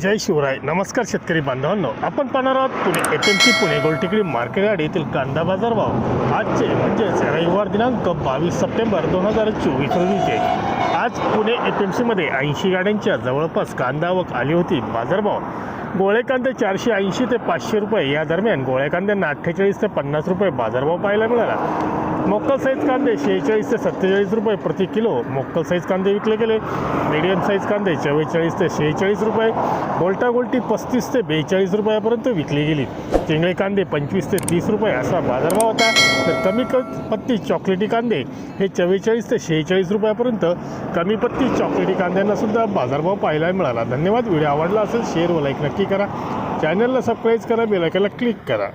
जय शिवराय. नमस्कार शेतकरी बांधवांनो. आपण पाहणार आहोत Pune F M C Pune Goltekdi market yard येथील कांदा बाजार भाव. आजचे म्हणजेच रविवार दिनांक बावीस सप्टेंबर दोन हजार चोवीस रोजीचे आज पुणे एफ एम सीमध्ये ऐंशी गाड्यांच्या जवळपास कांदा आवक आली होती बाजारभाव. गोळे कांदे चारशे ऐंशी ते पाचशे रुपये. या दरम्यान गोळे कांद्यांना अठ्ठेचाळीस ते पन्नास रुपये बाजारभाव पाहायला मिळाला. मोक्कल साईज कांदे शेहेचाळीस ते सत्तेचाळीस रुपये प्रति किलो. मोक्कल साईज कांदे विकले गेले. मिडियम साईज कांदे चव्वेचाळीस ते शेहेचाळीस रुपये. गोल्टा गोलटी पस्तीस ते बेचाळीस रुपयापर्यंत विकली गेली. चिंगळे कांदे पंचवीस ते तीस रुपये असा बाजारभाव होता. तर कमी क पत्ती चॉकलेटी कांदे हे चव्वेचाळीस ते शेहेचाळीस रुपयापर्यंत कमी पत्ती चॉकलेटी कांद्यांना सुद्धा बाजारभाव पाहायला मिळाला. धन्यवाद. व्हिडिओ आवडला असेल शेअर व लाईक नक्की करा. चॅनलला सबस्क्राईब करा बेलायकनला क्लिक करा.